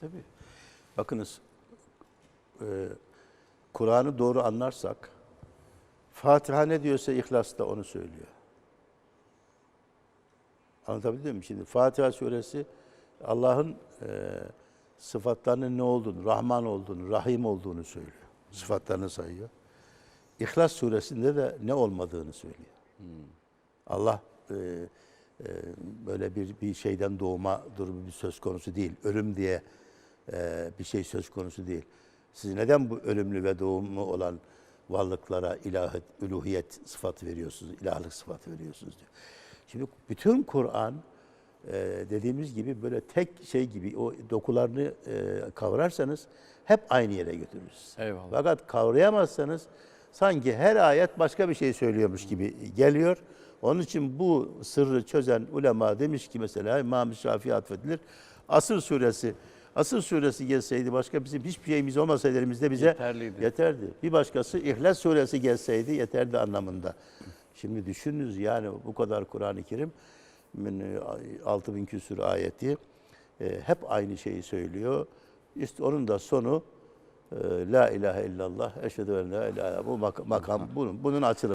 Tabii. Bakınız e, Kur'an'ı doğru anlarsak Fatiha ne diyorsa İhlas da onu söylüyor. Anlatabildim mi? Şimdi Fatiha suresi Allah'ın e, sıfatlarının ne olduğunu, Rahman olduğunu, Rahim olduğunu söylüyor. Sıfatlarını sayıyor. İhlas suresinde de ne olmadığını söylüyor. Allah e, e, böyle bir bir şeyden doğma durumu bir söz konusu değil. Ölüm diye bir şey söz konusu değil. Siz neden bu ölümlü ve doğumlu olan varlıklara ilahiyet, üluhiyet sıfatı veriyorsunuz, ilahlık sıfatı veriyorsunuz diyor. Şimdi bütün Kur'an e, dediğimiz gibi böyle tek şey gibi o dokularını e, kavrarsanız hep aynı yere götürürüz. Eyvallah. Fakat kavrayamazsanız sanki her ayet başka bir şey söylüyormuş gibi geliyor. Onun için bu sırrı çözen ulema demiş ki mesela İmam-ı Şafii atfedilir. Asır suresi Asır suresi gelseydi başka bizim hiçbir şeyimiz olmasaydı elimizde bize Yeterliydi. yeterdi. Bir başkası İhlas suresi gelseydi yeterdi anlamında. Şimdi düşününüz yani bu kadar Kur'an-ı Kerim 6000 küsur ayeti e, hep aynı şeyi söylüyor. İşte onun da sonu e, La ilahe illallah, eşhedü en la ilahe bu mak- makam bunun bunun açılımı.